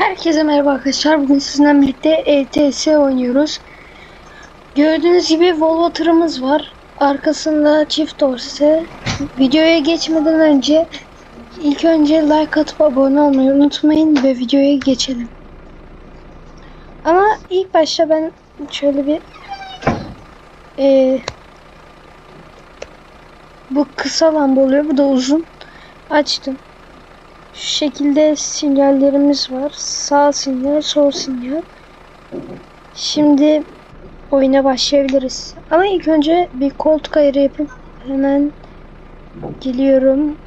Herkese merhaba arkadaşlar. Bugün sizinle birlikte ETS oynuyoruz. Gördüğünüz gibi Volvo tırımız var. Arkasında çift dorse. Videoya geçmeden önce ilk önce like atıp abone olmayı unutmayın ve videoya geçelim. Ama ilk başta ben şöyle bir eee, bu kısa lamba oluyor. Bu da uzun. Açtım. Şu şekilde sinyallerimiz var. Sağ sinyal, sol sinyal. Şimdi oyuna başlayabiliriz. Ama ilk önce bir koltuk ayarı yapıp hemen geliyorum.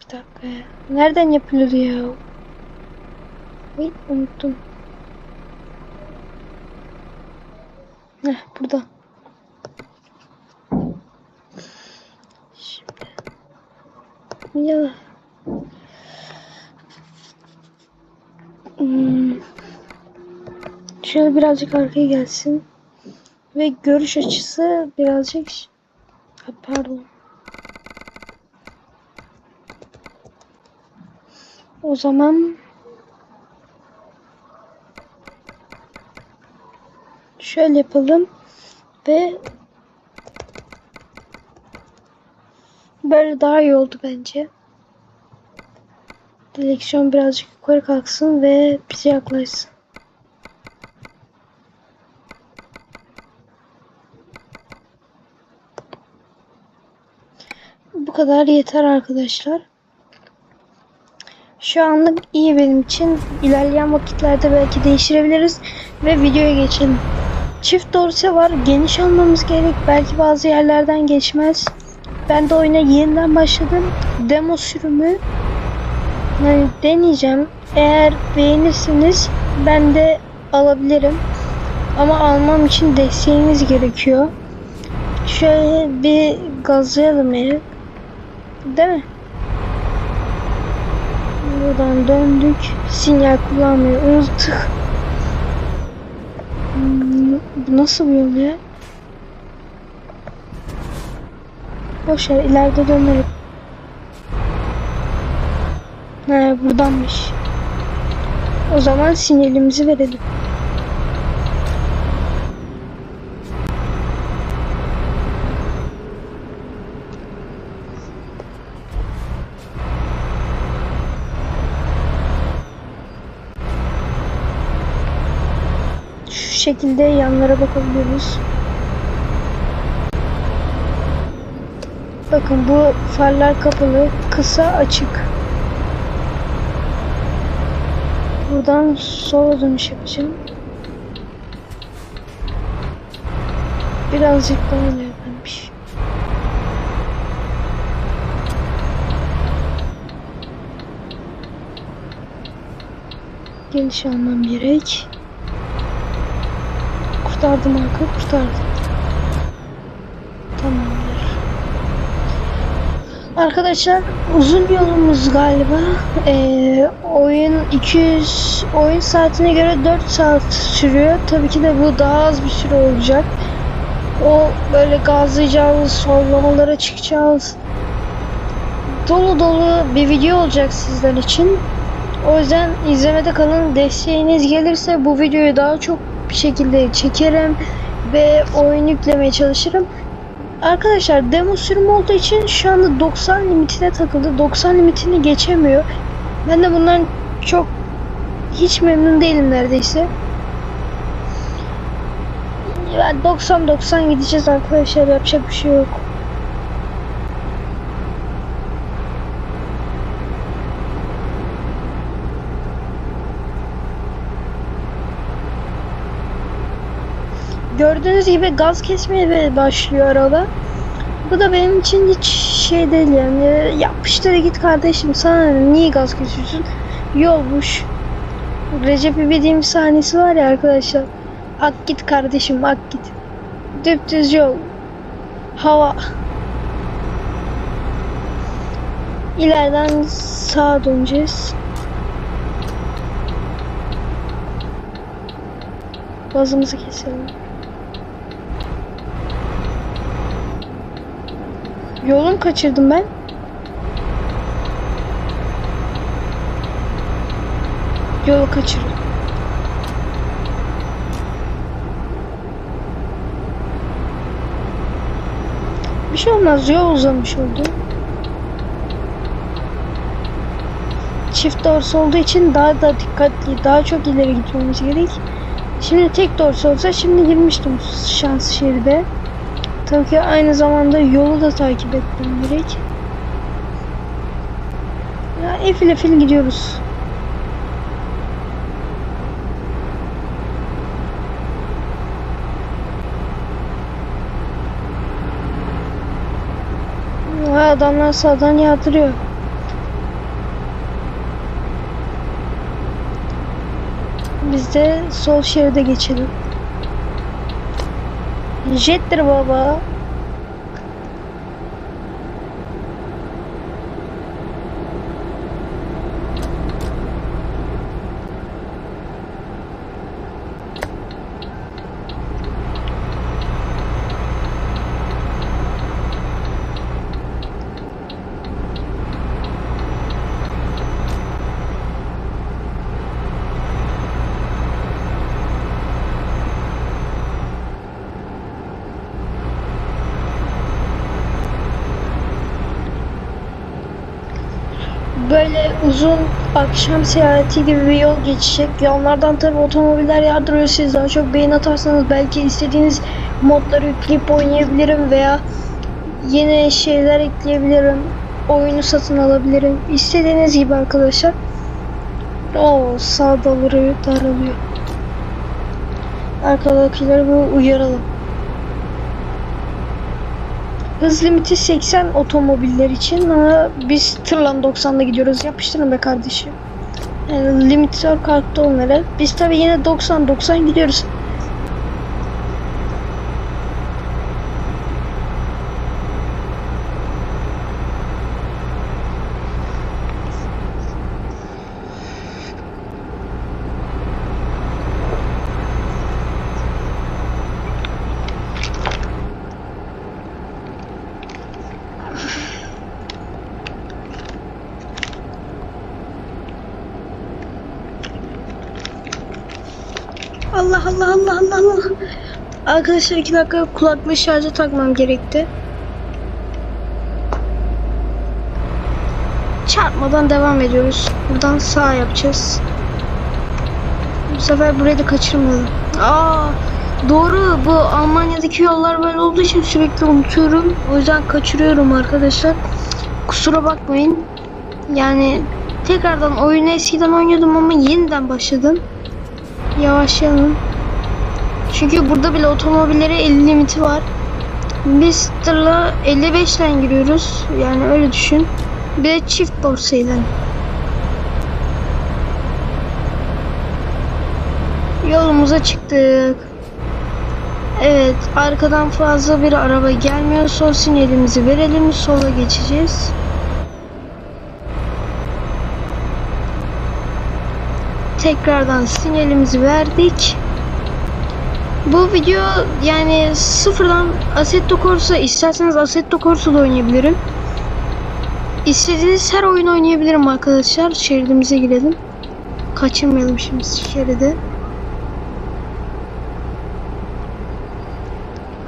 Bir dakika. Nereden yapılıyordu ya? Ay, unuttum. Heh, burada. Ya. Hmm. Şöyle birazcık arkaya gelsin. Ve görüş açısı birazcık... Pardon. O zaman... Şöyle yapalım. Ve Böyle daha iyi oldu bence. Direksiyon birazcık yukarı kalksın ve bize yaklaşsın. Bu kadar yeter arkadaşlar. Şu anlık iyi benim için. İlerleyen vakitlerde belki değiştirebiliriz ve videoya geçelim. Çift dorse var. Geniş almamız gerek. Belki bazı yerlerden geçmez. Ben de oyuna yeniden başladım. Demo sürümü yani deneyeceğim. Eğer beğenirsiniz ben de alabilirim. Ama almam için desteğiniz gerekiyor. Şöyle bir gazlayalım ya. Değil mi? Buradan döndük. Sinyal kullanmayı unuttuk. Hmm, Bu nasıl bir yol ya? Boşver ileride dönelim. He buradanmış. O zaman sinyalimizi verelim. Şu şekilde yanlara bakabiliyoruz. Bakın bu farlar kapalı, kısa açık. Buradan sola dönüş yapacağım. Birazcık daha ilerlemiş. Geniş almam gerek. Kurtardım arka, kurtardım. Tamamdır. Arkadaşlar uzun yolumuz galiba. Ee, oyun 200 oyun saatine göre 4 saat sürüyor. Tabii ki de bu daha az bir süre olacak. O böyle gazlayacağız, sollamalara çıkacağız. Dolu dolu bir video olacak sizler için. O yüzden izlemede kalın. Desteğiniz gelirse bu videoyu daha çok bir şekilde çekerim ve oyun yüklemeye çalışırım. Arkadaşlar demo sürüm olduğu için şu anda 90 limitine takıldı. 90 limitini geçemiyor. Ben de bundan çok hiç memnun değilim neredeyse. Ya 90-90 gideceğiz arkadaşlar. Yapacak bir şey yok. Gördüğünüz gibi gaz kesmeye başlıyor araba. Bu da benim için hiç şey değil yani. Yapıştır git kardeşim sana niye gaz kesiyorsun? Yolmuş. Recep İvedik'in sahnesi var ya arkadaşlar. Ak git kardeşim ak git. Düptüz yol. Hava. İleriden sağa döneceğiz. Gazımızı keselim. Yolun kaçırdım ben. Yolu kaçırdım. Bir şey olmaz. Yol uzamış oldu. Çift dorsu olduğu için daha da dikkatli, daha çok ileri gitmemiz gerek. Şimdi tek dorsu olsa şimdi girmiştim şans şeride. Tabii ki aynı zamanda yolu da takip etmem gerek. Ya efil efil gidiyoruz. Ha, adamlar sağdan yağdırıyor. Biz de sol şeride geçelim. Jettir baba. böyle uzun akşam seyahati gibi bir yol geçecek. Yanlardan tabi otomobiller yardırıyor. Siz daha çok beğen atarsanız belki istediğiniz modları yükleyip oynayabilirim veya yeni şeyler ekleyebilirim. Oyunu satın alabilirim. İstediğiniz gibi arkadaşlar. Oo sağ dalları daralıyor. Arkadakileri bir uyaralım. Hız limiti 80 otomobiller için ama biz tırla 90'da gidiyoruz. Yapıştırın be kardeşim. Yani limitör kalktı onlara. Biz tabi yine 90-90 gidiyoruz. Allah Allah Allah Allah Allah. Arkadaşlar iki dakika kulaklığı şarja takmam gerekti. Çarpmadan devam ediyoruz. Buradan sağ yapacağız. Bu sefer burayı da kaçırmayalım. Aa, doğru bu Almanya'daki yollar böyle olduğu için sürekli unutuyorum. O yüzden kaçırıyorum arkadaşlar. Kusura bakmayın. Yani tekrardan oyunu eskiden oynuyordum ama yeniden başladım. Yavaşlayalım. Çünkü burada bile otomobillere 50 limiti var. Biz tırla 55 ile giriyoruz. Yani öyle düşün. Bir de çift dorsayla. Yolumuza çıktık. Evet, arkadan fazla bir araba gelmiyor. Sol sinyalimizi verelim. Sola geçeceğiz. Tekrardan sinyalimizi verdik. Bu video yani sıfırdan Assetto Corsa isterseniz Assetto Corsa da oynayabilirim. İstediğiniz her oyun oynayabilirim arkadaşlar. Şeridimize girelim. Kaçırmayalım şimdi şeridi.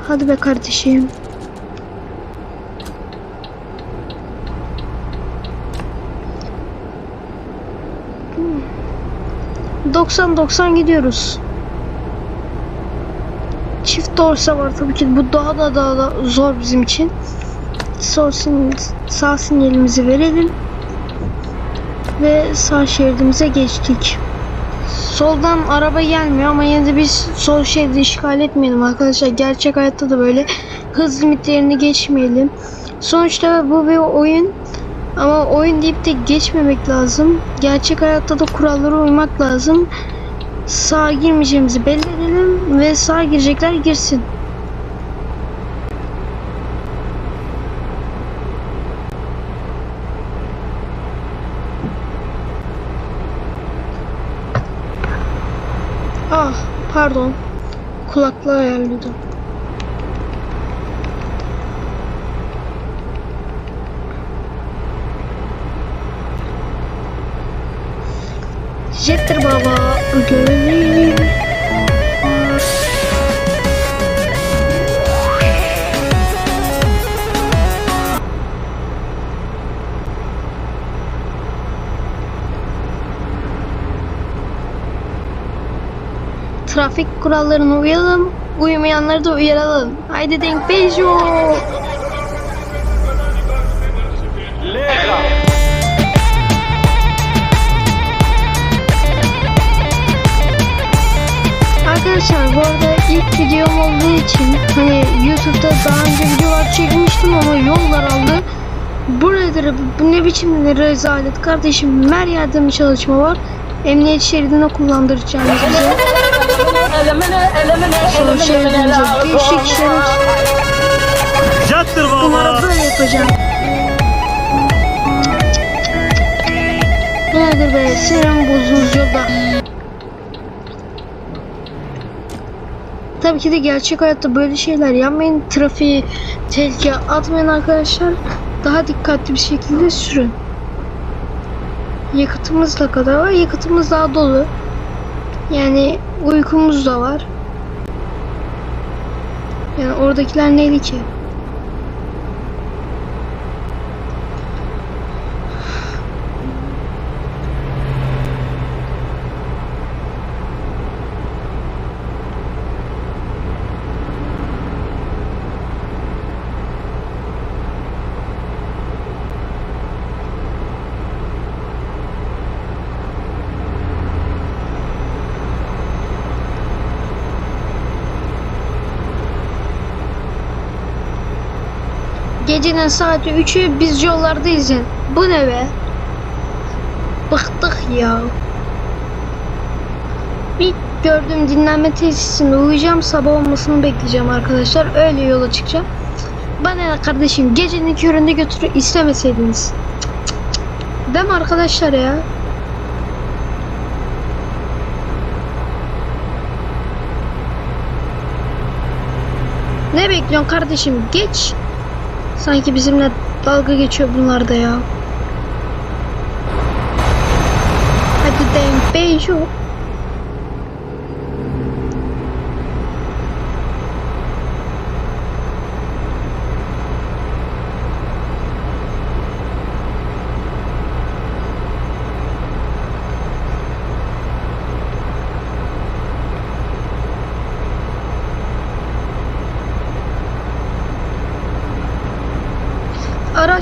Hadi be kardeşim. Hmm. 90-90 gidiyoruz. Çift dorsa var tabii ki bu daha da daha da zor bizim için. Sol sin sağ sinyalimizi verelim. Ve sağ şeridimize geçtik. Soldan araba gelmiyor ama yine de biz sol şeridi işgal etmeyelim arkadaşlar. Gerçek hayatta da böyle hız limitlerini geçmeyelim. Sonuçta bu bir oyun ama oyun deyip de geçmemek lazım. Gerçek hayatta da kurallara uymak lazım. Sağa girmeyeceğimizi belli ve sağa girecekler girsin. Ah pardon. Kulaklığı ayarladım. Jettir baba. Gönül. Trafik kurallarına uyalım. Uymayanları da uyaralım. Haydi denk Peugeot. Arkadaşlar bu arada ilk videom olduğu için hani YouTube'da daha önce videolar çekmiştim ama yol daraldı. Bu nedir? Bu ne biçim rezalet kardeşim? Her yerde mi çalışma var? Emniyet şeridine kullandıracağınız bize. Sol şeridimize geçtik şerit. Bunlara baba. böyle yapacağım. Nedir be? Sinirim bozulmuş yolda. Tabii ki de gerçek hayatta böyle şeyler yapmayın. Trafiği tehlikeye atmayın arkadaşlar. Daha dikkatli bir şekilde sürün. Yakıtımız da kadar var. Yakıtımız daha dolu. Yani uykumuz da var. Yani oradakiler neydi ki? Gecenin saati 3'ü biz yollardayız yani. Bu ne be? Bıktık ya. Bir gördüğüm dinlenme tesisinde uyuyacağım. Sabah olmasını bekleyeceğim arkadaşlar. Öyle yola çıkacağım. Bana ne kardeşim gecenin köründe götür istemeseydiniz. Cık. Değil mi arkadaşlar ya? Ne bekliyorsun kardeşim? Geç. Sanki bizimle dalga geçiyor bunlar da ya. Hadi denk beijo.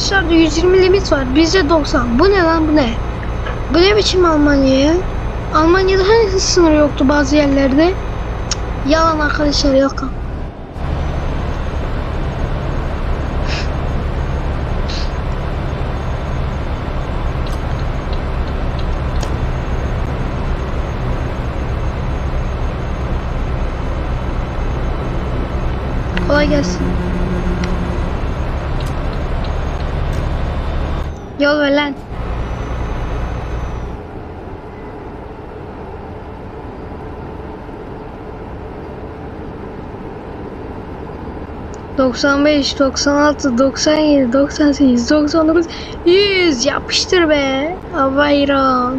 Araçlarda 120 limit var. Bizde 90. Bu ne lan bu ne? Bu ne biçim Almanya ya? Almanya'da hani hız sınırı yoktu bazı yerlerde? Cık, yalan arkadaşlar yalan. Kolay gelsin. Yol ver lan. Doksan beş, doksan altı, doksan yedi, doksan sekiz, doksan dokuz, yüz yapıştır be. Bayram.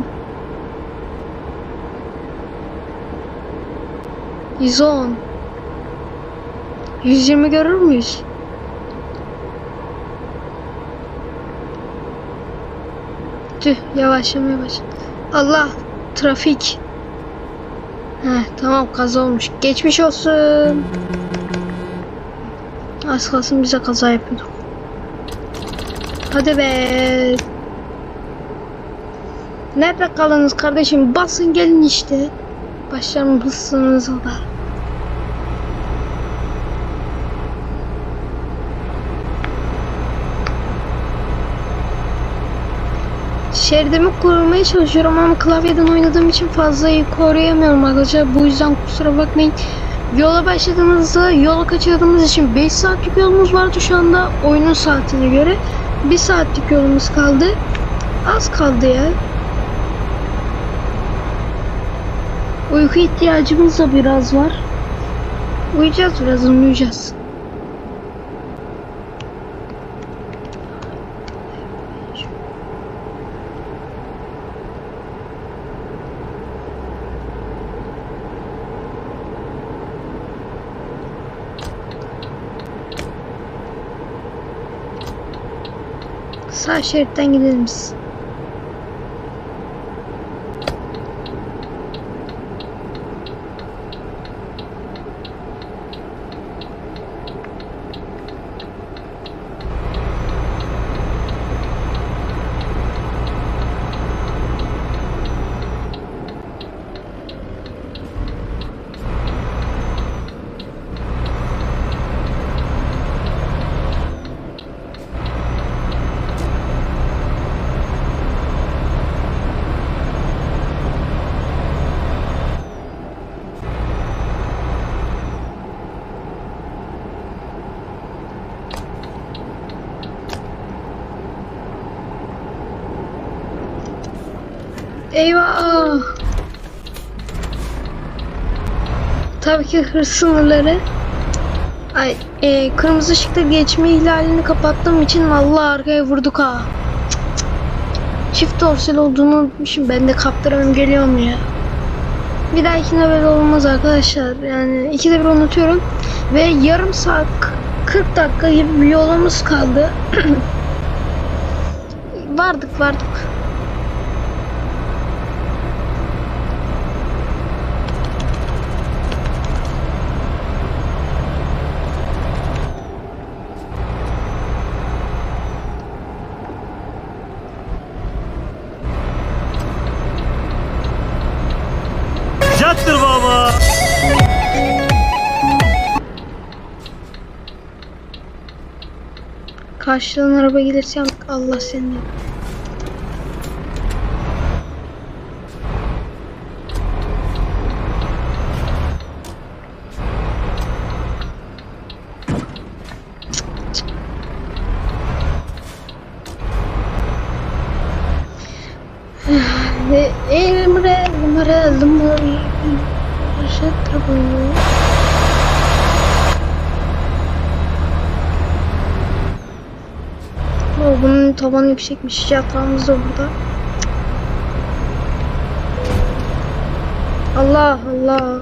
Yüz on. Yüz yirmi görür müyüz? Tüh yavaşlamaya başladı. Allah trafik. Heh, tamam kaza olmuş. Geçmiş olsun. Az kalsın bize kaza yapıyorduk. Hadi be. Nerede kalınız kardeşim? Basın gelin işte. Başlamışsınız o da. Şeridimi korumaya çalışıyorum ama klavyeden oynadığım için fazla iyi koruyamıyorum arkadaşlar. Bu yüzden kusura bakmayın. Yola başladığımızda yola kaçırdığımız için 5 saatlik yolumuz vardı şu anda oyunun saatine göre. 1 saatlik yolumuz kaldı. Az kaldı ya. Uyku ihtiyacımız da biraz var. Uyuyacağız biraz uyuyacağız. Sağ şeritten gidelim biz. Eyvah! Tabii ki hız sınırları. Ay, e, kırmızı ışıkta geçme ihlalini kapattığım için vallahi arkaya vurduk ha. Çift dorsal olduğunu unutmuşum. Ben de kaptıramam geliyorum ya. Bir dahakine böyle olmaz arkadaşlar. Yani ikide bir unutuyorum. Ve yarım saat 40 dakika gibi bir yolumuz kaldı. vardık vardık. Karşıdan araba gelirse. Allah seni. Ve Emre, Emre, Emre, Emre, Bunun tabanı yüksekmiş. Yatağımız da burada. Allah Allah.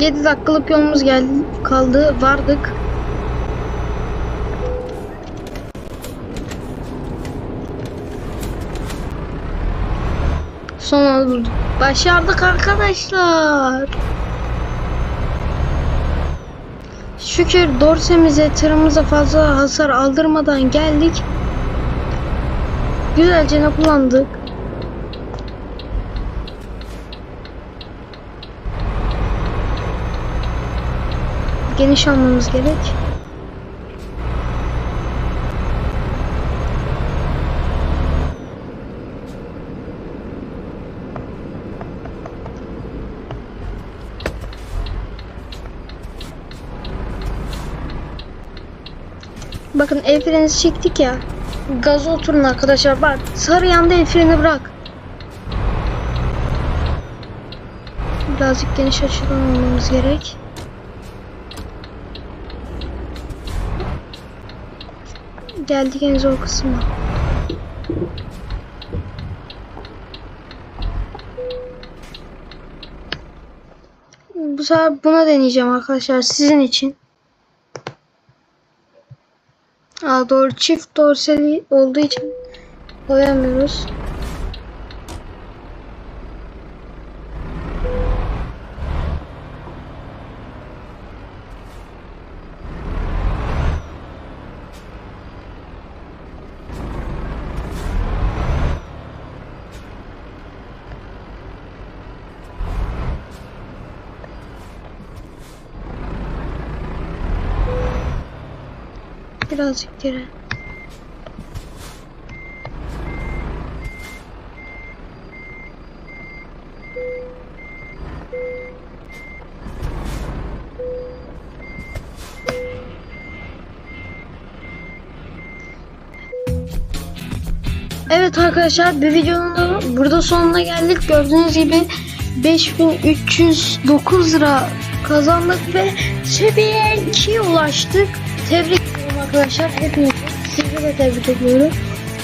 Yedi dakikalık yolumuz geldi, kaldı. Vardık. Sonra durduk. Başardık arkadaşlar. Şükür dorsemize tırımıza fazla hasar aldırmadan geldik. Güzelce ne kullandık. Geniş almamız gerek. Bakın el freni çektik ya. Gaza oturun arkadaşlar. Bak sarı yanda el freni bırak. Birazcık geniş açıdan olmamız gerek. Geldik en zor kısmına. Bu sefer buna deneyeceğim arkadaşlar sizin için. Aa, doğru çift dorsali olduğu için koyamıyoruz. Birazcık geri. Evet arkadaşlar bir videonun da burada sonuna geldik. Gördüğünüz gibi 5309 lira kazandık ve seviye 2'ye ulaştık. Tebrik arkadaşlar. Hepinizi sizi de tebrik ediyorum.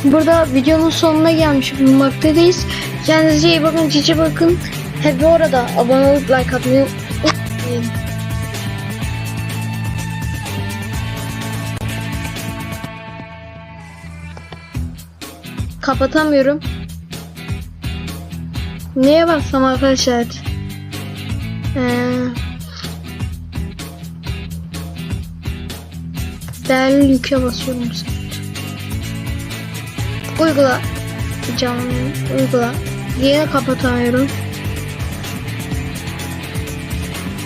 Burada videonun sonuna gelmiş bulunmaktayız. Kendinize iyi bakın, cici bakın. He bu arada abone olup like atmayı unutmayın. Kapatamıyorum. Neye bassam arkadaşlar? Ee, değerli yüke basıyorum bu. Uygula. Canlı uygula. Yine kapatamıyorum.